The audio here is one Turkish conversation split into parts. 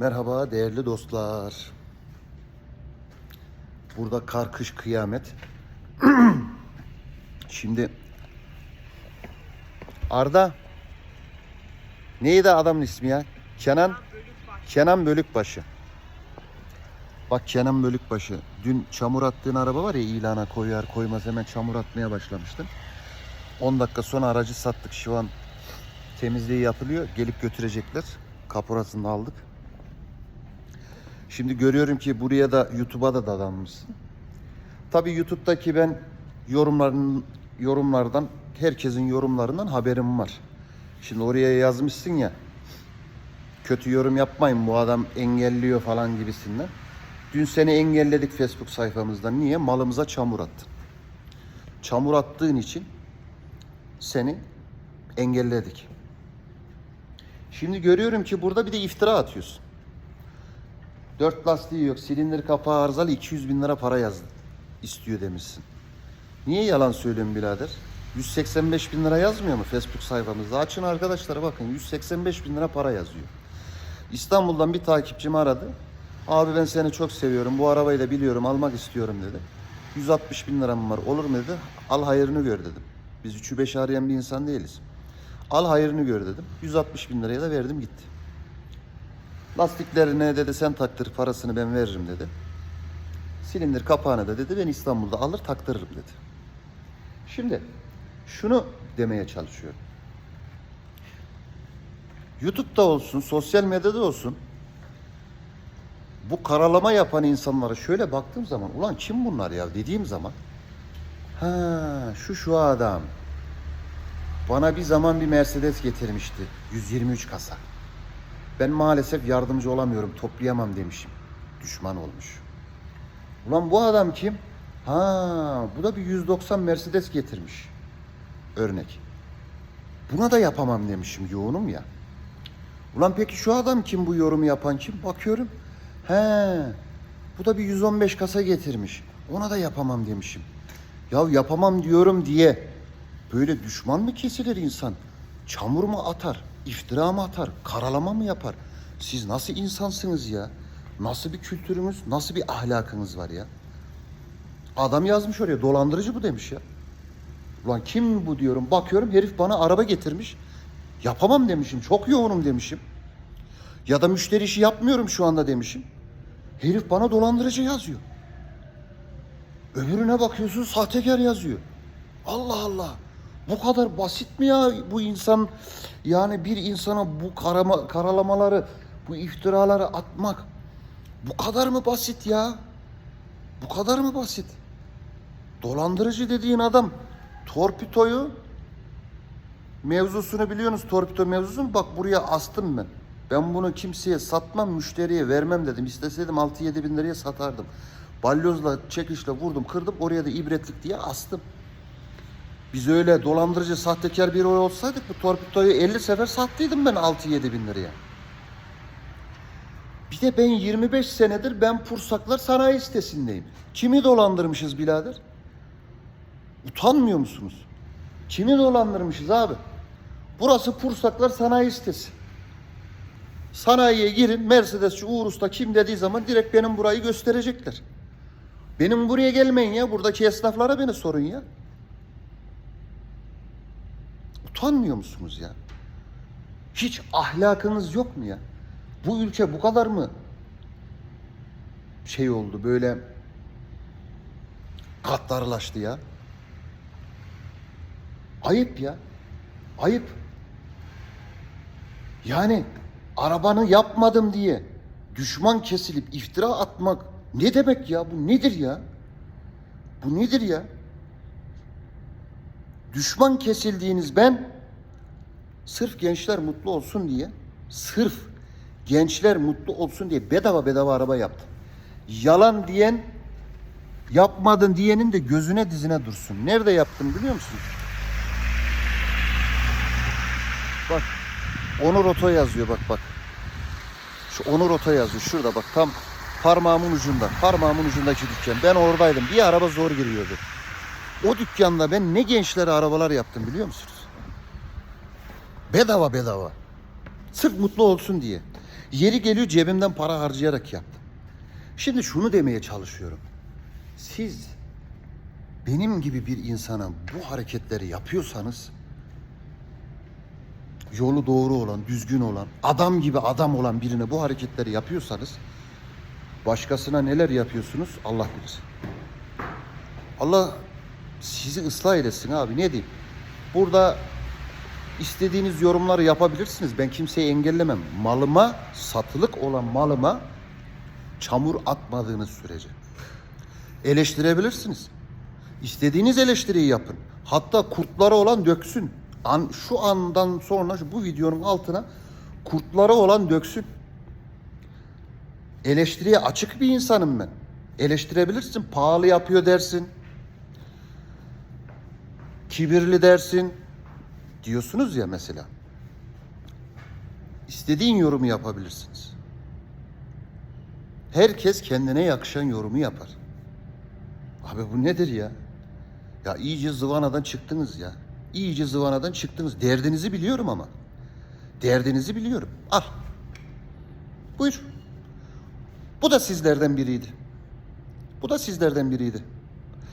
Merhaba değerli dostlar. Burada kar kış kıyamet. Şimdi Arda neydi adamın ismi ya? Kenan Kenan Bölükbaşı. Bak Kenan Bölükbaşı. Dün çamur attığın araba var ya ilana koyar koymaz hemen çamur atmaya başlamıştın. 10 dakika sonra aracı sattık şu an temizliği yapılıyor. Gelip götürecekler. Kaporasını aldık. Şimdi görüyorum ki buraya da YouTube'a da dadanmışsın. Tabii YouTube'daki ben yorumların yorumlardan herkesin yorumlarından haberim var. Şimdi oraya yazmışsın ya kötü yorum yapmayın bu adam engelliyor falan gibisinden. Dün seni engelledik Facebook sayfamızdan. Niye? Malımıza çamur attın. Çamur attığın için seni engelledik. Şimdi görüyorum ki burada bir de iftira atıyorsun. Dört lastiği yok, silindir kapağı arızalı 200 bin lira para yazdı. istiyor demişsin. Niye yalan söylüyorsun birader? 185 bin lira yazmıyor mu Facebook sayfamızda? Açın arkadaşlar bakın 185 bin lira para yazıyor. İstanbul'dan bir takipçim aradı. Abi ben seni çok seviyorum. Bu arabayı da biliyorum almak istiyorum dedi. 160 bin liram var olur mu dedi. Al hayırını gör dedim. Biz üçü beş arayan bir insan değiliz. Al hayırını gör dedim. 160 bin liraya da verdim gitti. Lastiklerine dedi sen taktır parasını ben veririm dedi. Silindir kapağını da dedi ben İstanbul'da alır taktırırım dedi. Şimdi şunu demeye çalışıyorum. YouTube'da olsun, sosyal medyada olsun bu karalama yapan insanlara şöyle baktığım zaman ulan kim bunlar ya dediğim zaman ha şu şu adam bana bir zaman bir Mercedes getirmişti 123 kasa. Ben maalesef yardımcı olamıyorum, toplayamam demişim. Düşman olmuş. Ulan bu adam kim? Ha, bu da bir 190 Mercedes getirmiş. Örnek. Buna da yapamam demişim yoğunum ya. Ulan peki şu adam kim bu yorumu yapan kim? Bakıyorum. He. Bu da bir 115 kasa getirmiş. Ona da yapamam demişim. Ya yapamam diyorum diye böyle düşman mı kesilir insan? Çamur mu atar? İftira mı atar? Karalama mı yapar? Siz nasıl insansınız ya? Nasıl bir kültürünüz, nasıl bir ahlakınız var ya? Adam yazmış oraya dolandırıcı bu demiş ya. Ulan kim bu diyorum. Bakıyorum herif bana araba getirmiş. Yapamam demişim. Çok yoğunum demişim. Ya da müşteri işi yapmıyorum şu anda demişim. Herif bana dolandırıcı yazıyor. Öbürüne bakıyorsun sahtekar yazıyor. Allah Allah. Bu kadar basit mi ya bu insan yani bir insana bu karama, karalamaları, bu iftiraları atmak bu kadar mı basit ya? Bu kadar mı basit? Dolandırıcı dediğin adam torpidoyu mevzusunu biliyorsunuz torpido mevzusunu bak buraya astım ben. Ben bunu kimseye satmam müşteriye vermem dedim. İsteseydim 6-7 bin liraya satardım. Balyozla çekişle vurdum kırdım oraya da ibretlik diye astım. Biz öyle dolandırıcı sahtekar biri olsaydık bu torpidoyu 50 sefer sattıydım ben 6-7 bin liraya. Bir de ben 25 senedir ben Pursaklar Sanayi sitesindeyim. Kimi dolandırmışız birader? Utanmıyor musunuz? Kimi dolandırmışız abi? Burası Pursaklar Sanayi sitesi. Sanayiye girin Mercedesçi Uğur Usta kim dediği zaman direkt benim burayı gösterecekler. Benim buraya gelmeyin ya. Buradaki esnaflara beni sorun ya. Utanmıyor musunuz ya? Hiç ahlakınız yok mu ya? Bu ülke bu kadar mı şey oldu böyle katlarlaştı ya? Ayıp ya. Ayıp. Yani arabanı yapmadım diye düşman kesilip iftira atmak ne demek ya? Bu nedir ya? Bu nedir ya? Düşman kesildiğiniz ben sırf gençler mutlu olsun diye sırf gençler mutlu olsun diye bedava bedava araba yaptım. Yalan diyen yapmadın diyenin de gözüne dizine dursun. Nerede yaptım biliyor musun? Bak Onur Oto yazıyor bak bak. Şu Onur Oto yazıyor şurada bak tam parmağımın ucunda. Parmağımın ucundaki dükkan. Ben oradaydım. Bir araba zor giriyordu. O dükkanda ben ne gençlere arabalar yaptım biliyor musunuz? Bedava bedava. Sırf mutlu olsun diye. Yeri geliyor cebimden para harcayarak yaptım. Şimdi şunu demeye çalışıyorum. Siz benim gibi bir insana bu hareketleri yapıyorsanız yolu doğru olan, düzgün olan, adam gibi adam olan birine bu hareketleri yapıyorsanız başkasına neler yapıyorsunuz Allah bilir. Allah sizi ıslah eylesin abi ne diyeyim. Burada istediğiniz yorumları yapabilirsiniz. Ben kimseyi engellemem. Malıma, satılık olan malıma çamur atmadığınız sürece. Eleştirebilirsiniz. İstediğiniz eleştiriyi yapın. Hatta kurtları olan döksün. An, şu andan sonra şu- bu videonun altına kurtları olan döksün. Eleştiriye açık bir insanım ben. Eleştirebilirsin. Pahalı yapıyor dersin. Kibirli dersin. Diyorsunuz ya mesela. İstediğin yorumu yapabilirsiniz. Herkes kendine yakışan yorumu yapar. Abi bu nedir ya? Ya iyice zıvanadan çıktınız ya. İyice zıvanadan çıktınız. Derdinizi biliyorum ama. Derdinizi biliyorum. Al. Buyur. Bu da sizlerden biriydi. Bu da sizlerden biriydi.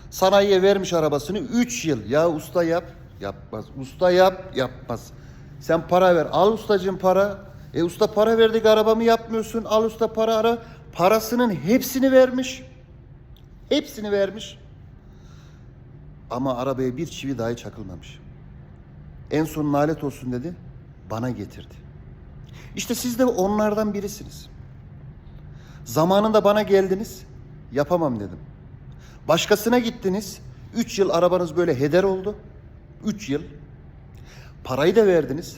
Sanayiye vermiş arabasını 3 yıl. Ya usta yap, yapmaz. Usta yap, yapmaz. Sen para ver. Al ustacığım para. E usta para verdik arabamı yapmıyorsun. Al usta para ara. Parasının hepsini vermiş. Hepsini vermiş. Ama arabaya bir çivi dahi çakılmamış. En son nalet olsun dedi. Bana getirdi. İşte siz de onlardan birisiniz. Zamanında bana geldiniz. Yapamam dedim. Başkasına gittiniz. Üç yıl arabanız böyle heder oldu. Üç yıl. Parayı da verdiniz.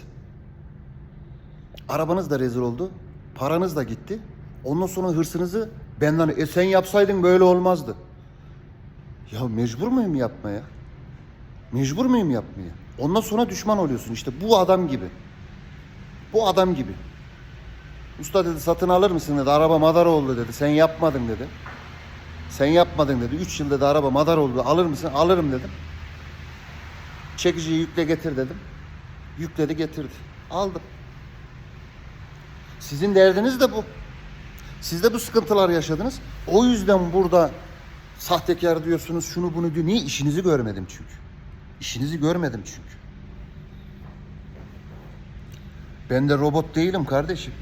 Arabanız da rezil oldu. Paranız da gitti. Ondan sonra hırsınızı benden e sen yapsaydın böyle olmazdı. Ya mecbur muyum yapmaya? Mecbur muyum yapmaya? Ondan sonra düşman oluyorsun işte bu adam gibi. Bu adam gibi. Usta dedi satın alır mısın dedi. Araba madar oldu dedi. Sen yapmadın dedi. Sen yapmadın dedi. Üç yıl dedi araba madar oldu. Alır mısın? Alırım dedim. Çekiciyi yükle getir dedim. Yükledi getirdi. Aldım. Sizin derdiniz de bu. Siz de bu sıkıntılar yaşadınız. O yüzden burada sahtekar diyorsunuz, şunu bunu diyor. Niye? İşinizi görmedim çünkü. İşinizi görmedim çünkü. Ben de robot değilim kardeşim.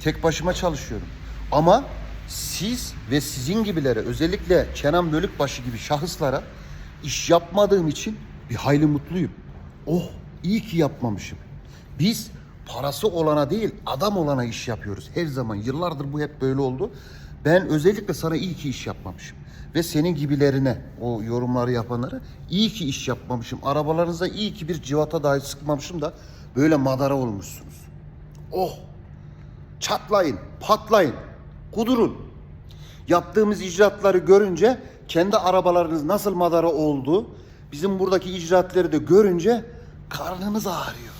Tek başıma çalışıyorum. Ama siz ve sizin gibilere özellikle Kenan Bölükbaşı gibi şahıslara iş yapmadığım için bir hayli mutluyum. Oh iyi ki yapmamışım. Biz parası olana değil adam olana iş yapıyoruz her zaman. Yıllardır bu hep böyle oldu. Ben özellikle sana iyi ki iş yapmamışım. Ve senin gibilerine o yorumları yapanlara iyi ki iş yapmamışım. Arabalarınıza iyi ki bir civata dahi sıkmamışım da böyle madara olmuşsunuz. Oh çatlayın, patlayın, kudurun. Yaptığımız icraatları görünce kendi arabalarınız nasıl madara oldu, bizim buradaki icraatları da görünce karnınız ağrıyor.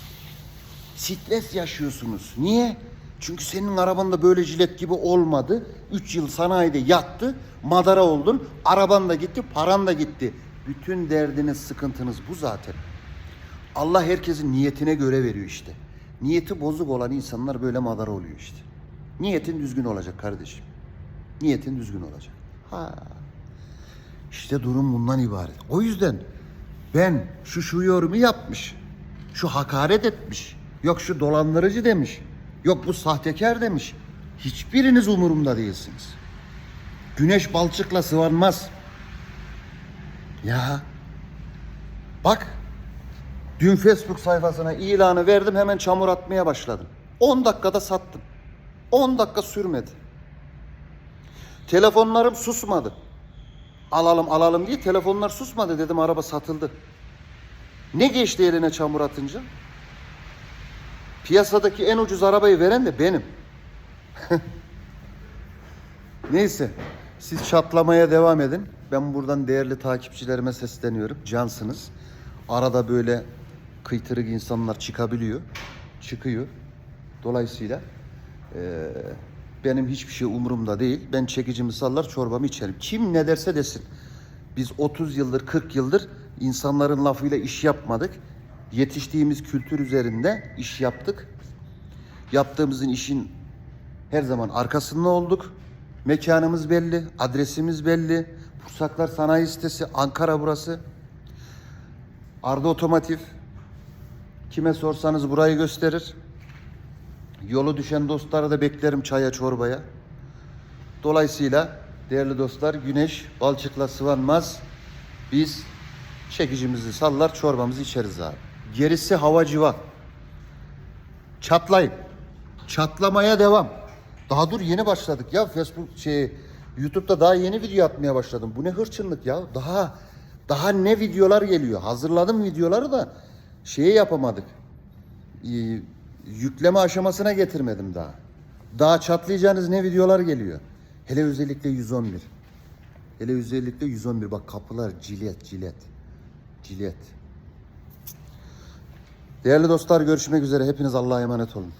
Stres yaşıyorsunuz. Niye? Çünkü senin araban da böyle jilet gibi olmadı. 3 yıl sanayide yattı, madara oldun, araban da gitti, paran da gitti. Bütün derdiniz, sıkıntınız bu zaten. Allah herkesin niyetine göre veriyor işte. Niyeti bozuk olan insanlar böyle madara oluyor işte. Niyetin düzgün olacak kardeşim. Niyetin düzgün olacak. Ha. İşte durum bundan ibaret. O yüzden ben şu şu yorumu yapmış. Şu hakaret etmiş. Yok şu dolandırıcı demiş. Yok bu sahtekar demiş. Hiçbiriniz umurumda değilsiniz. Güneş balçıkla sıvanmaz. Ya. Bak Dün Facebook sayfasına ilanı verdim hemen çamur atmaya başladım. 10 dakikada sattım. 10 dakika sürmedi. Telefonlarım susmadı. Alalım alalım diye telefonlar susmadı dedim araba satıldı. Ne geçti eline çamur atınca? Piyasadaki en ucuz arabayı veren de benim. Neyse siz çatlamaya devam edin. Ben buradan değerli takipçilerime sesleniyorum. Cansınız. Arada böyle kıytırık insanlar çıkabiliyor. Çıkıyor. Dolayısıyla eee, benim hiçbir şey umurumda değil. Ben çekicimi sallar çorbamı içerim. Kim ne derse desin. Biz 30 yıldır 40 yıldır insanların lafıyla iş yapmadık. Yetiştiğimiz kültür üzerinde iş yaptık. Yaptığımızın işin Her zaman arkasında olduk. Mekanımız belli, adresimiz belli. Pursaklar Sanayi Sitesi, Ankara burası. Arda Otomotiv. Kime sorsanız burayı gösterir. Yolu düşen dostları da beklerim çaya çorbaya. Dolayısıyla değerli dostlar güneş balçıkla sıvanmaz. Biz çekicimizi sallar çorbamızı içeriz abi. Gerisi hava civa. Çatlayın. Çatlamaya devam. Daha dur yeni başladık ya Facebook şey YouTube'da daha yeni video atmaya başladım. Bu ne hırçınlık ya? Daha daha ne videolar geliyor? Hazırladım videoları da şeyi yapamadık. Ee, yükleme aşamasına getirmedim daha. Daha çatlayacağınız ne videolar geliyor. Hele özellikle 111. Hele özellikle 111 bak kapılar cilet cilet. Cilet. Değerli dostlar görüşmek üzere. Hepiniz Allah'a emanet olun.